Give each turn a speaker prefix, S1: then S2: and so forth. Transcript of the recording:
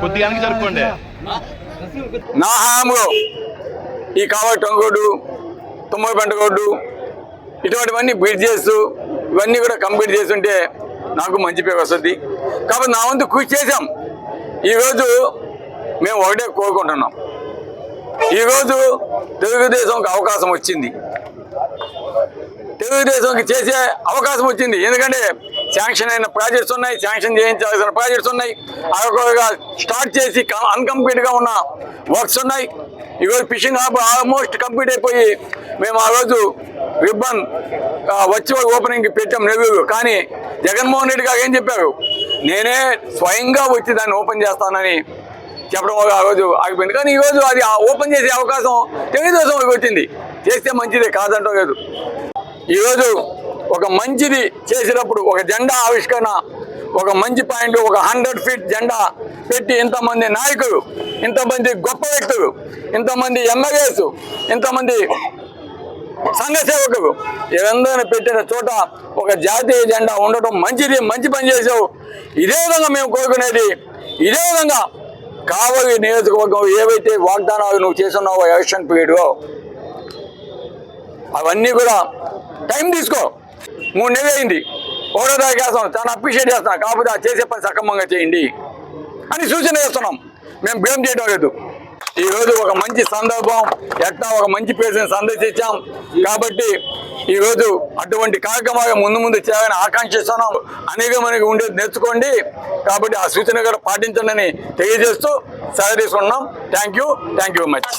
S1: కొద్దిగా జరుపుకోండి.
S2: నా ఈ కావలి టొంగోడు తుమ్మల పెంటగొడ్డు ఇటువంటివన్నీ బిడ్ చేస్తూ ఇవన్నీ కూడా కంప్లీట్ చేస్తుంటే నాకు మంచి పేరు వస్తుంది. కాబట్టి నా వంతు కృషి చేశాం. ఈరోజు మేము ఒకటే కోరుకుంటున్నాం. ఈరోజు తెలుగుదేశంకి అవకాశం వచ్చింది. తెలుగుదేశంకి చేసే అవకాశం వచ్చింది. ఎందుకంటే శాంక్షన్ అయిన ప్రాజెక్ట్స్ ఉన్నాయి శాంక్షన్ చేయించాల్సిన ప్రాజెక్ట్స్ ఉన్నాయి. అదొకగా స్టార్ట్ చేసి అన్కంప్లీట్గా ఉన్న వర్క్స్ ఉన్నాయి. ఈరోజు ఫిషింగ్ హాబ్ ఆల్మోస్ట్ కంప్లీట్ అయిపోయి మేము ఆ రోజు రిబ్బన్ వర్చువల్ ఓపెనింగ్ పెట్టాం నెల్లూరు. కానీ జగన్మోహన్ రెడ్డి గారు ఏం చెప్పారు? నేనే స్వయంగా వచ్చి దాన్ని ఓపెన్ చేస్తానని చెప్పడం ఆ రోజు ఆగిపోయింది. కానీ ఈరోజు అది ఓపెన్ చేసే అవకాశం తెలుగుదేశంకి వచ్చింది. చేస్తే మంచిదే కాదంటో లేదు. ఈరోజు ఒక మంచిది చేసినప్పుడు ఒక జెండా ఆవిష్కరణ ఒక మంచి పాయింట్ ఒక హండ్రెడ్ ఫీట్ జెండా పెట్టి ఇంతమంది నాయకులు ఇంతమంది గొప్ప వ్యక్తులు ఇంతమంది ఎమ్మెల్యేస్ ఇంతమంది సంఘ సేవకులు ఇవందరిని పెట్టిన చోట ఒక జాతీయ జెండా ఉండటం మంచిది మంచి పని చేసావు ఇదే విధంగా మేము కోరుకునేది ఇదే విధంగా కావలి నియోజకవర్గం ఏవైతే వాగ్దానాలు నువ్వు చేస్తున్నావో ఎలక్షన్ పీరియడ్లో అవన్నీ కూడా టైం తీసుకో. మూడు నెలలు అయింది. ఒకటో తారీఖు వేస్తాం చాలా అప్రిషియేట్ చేస్తున్నాం. కాకపోతే చేసే పని సక్రమంగా చేయండి అని సూచన చేస్తున్నాం. మేము బ్లేమ్ చేయడం లేదు. ఈరోజు ఒక మంచి సందర్భం ఎట్టా ఒక మంచి పేరుని సందర్శించాం కాబట్టి ఈరోజు అటువంటి కార్యక్రమాలు ముందు ముందు చేయాలని ఆకాంక్షిస్తున్నాం. అనేక మనకి ఉండేది నేర్చుకోండి. కాబట్టి ఆ సూచన కూడా పాటించండి అని తెలియజేస్తూ సెలవు తీసుకుంటున్నాం. Thank you thank you much